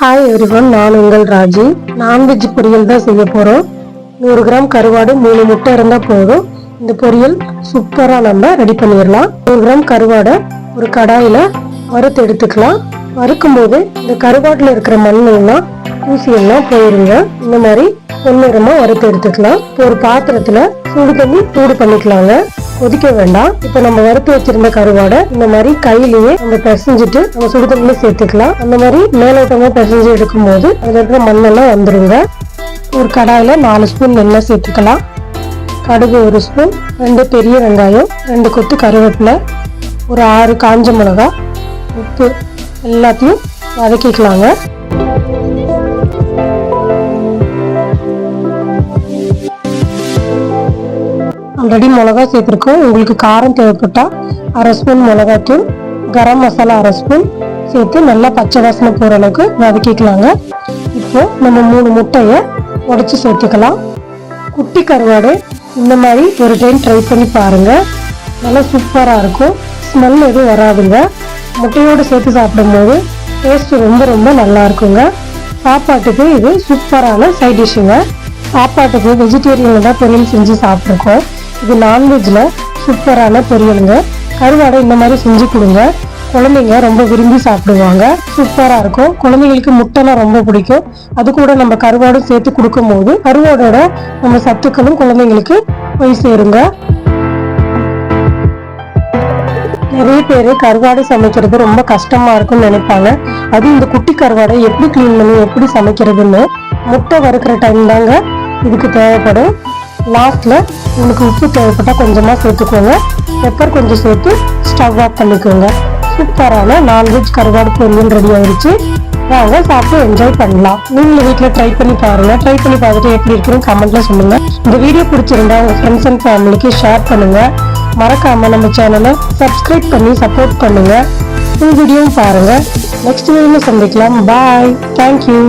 Hi everyone நான் உங்கள் Raji. Non veg பொரியல் தான் செய்ய போகிறோம் நூறு கிராம் கருவாடு மூணு முட்டை இருந்தால் போதும். இந்த பொரியல் சூப்பராக நம்ம ரெடி பண்ணிடலாம். நூறு கிராம் கருவாடை ஒரு கடாயில் வறுத்து எடுத்துக்கலாம். வறுக்கும்போது இந்த கருவாட்டில் இருக்கிற மண்ணெல்லாம் ஊசியெல்லாம் போயிருங்க. இந்த மாதிரி பொன்னிறமாக வறுத்து எடுத்துக்கலாம். இப்போ ஒரு பாத்திரத்தில் சூடு பண்ணி சூடு பண்ணிக்கலாங்க. கொதிக்க வேண்டாம். இப்போ நம்ம வறுத்து வச்சிருந்த கருவாடை இந்த மாதிரி கையிலேயே நம்ம பிசைஞ்சிட்டு நம்ம சுடு தண்ணியில சேர்த்துக்கலாம். அந்த மாதிரி மேலோட்டமா பிசைஞ்சு எடுக்கும் போது அதுல இருக்கிற மண்ணெல்லாம் வந்துருங்க. ஒரு கடாயில நாலு ஸ்பூன் எண்ணெய் சேர்த்துக்கலாம். கடுகு ஒரு ஸ்பூன் ரெண்டு பெரிய வெங்காயம் ரெண்டு கொத்து கருவேப்பிலை ஒரு ஆறு காஞ்ச மிளகாய் உப்பு எல்லாத்தையும் வதக்கிக்கலாங்க. ஆல்ரெடி மிளகா சேர்த்துருக்கோம். உங்களுக்கு காரம் தேவைப்பட்டால் அரை ஸ்பூன் மிளகாத்தூள் கரம் மசாலா அரை ஸ்பூன் சேர்த்து நல்லா பச்சை வாசனை போகிற அளவுக்கு வதக்கிக்கலாங்க. இப்போ நம்ம மூணு முட்டையை உடைச்சி சேர்த்துக்கலாம். குட்டி கருவாடு இந்த மாதிரி ஒரு டைம் ட்ரை பண்ணி பாருங்கள் நல்லா சூப்பராக இருக்கும். ஸ்மெல் எதுவும் வராதுங்க. முட்டையோடு சேர்த்து சாப்பிடும்போது டேஸ்ட் ரொம்ப ரொம்ப நல்லா இருக்குங்க. சாப்பாட்டுக்கு இது சூப்பரான சைட் டிஷ்ஷுங்க சாப்பாட்டுக்கு வெஜிடேரியனில் தான் பொரியல் செஞ்சு சாப்பிட்ருக்கோம் இது நான்வெஜ்ல சூப்பரான பொரியலுங்க. கருவாடை இந்த மாதிரி செஞ்சு கொடுங்க. குழந்தைங்க ரொம்ப விரும்பி சாப்பிடுவாங்க. சூப்பராக இருக்கும். குழந்தைங்களுக்கு முட்டைனா ரொம்ப பிடிக்கும். அது கூட நம்ம கருவாடும் சேர்த்து கொடுக்கும்போது கருவாடோட நம்ம சத்துக்களும் குழந்தைங்களுக்கு போய் சேருங்க. நிறைய பேர் கருவாடு சமைக்கிறது ரொம்ப கஷ்டமா இருக்கும்னு நினைப்பாங்க. அதுவும் இந்த குட்டி கருவாடை எப்படி க்ளீன் பண்ணி எப்படி சமைக்கிறதுன்னு முட்டை வறுக்கிற டைம் தாங்க இதுக்கு தேவைப்படும். லாஸ்ட்டில் உங்களுக்கு உப்பு தேவைப்பட்டால் கொஞ்சமாக சேர்த்துக்கோங்க. பெப்பர் கொஞ்சம் சேர்த்து ஸ்டவ் ஆஃப் பண்ணிக்கோங்க. சூப்பரான நான்வெஜ் கருவாடு பொரியல் ரெடி ஆயிடுச்சு வாங்க சாப்பிட்டு என்ஜாய் பண்ணலாம். நீங்களும் வீட்டில் ட்ரை பண்ணி பாருங்க. ட்ரை பண்ணி பார்த்துட்டு எப்படி இருக்குன்னு கமெண்ட்ல சொல்லுங்க. இந்த வீடியோ பிடிச்சிருந்தா உங்க ஃப்ரெண்ட்ஸ் அண்ட் ஃபேமிலிக்கு ஷேர் பண்ணுங்க. மறக்காம நம்ம சேனலை சப்ஸ்கிரைப் பண்ணி சப்போர்ட் பண்ணுங்க. ஃபுல் வீடியோவும் பாருங்க. நெக்ஸ்ட் வீடியோவில் சந்திக்கலாம். Bye thank you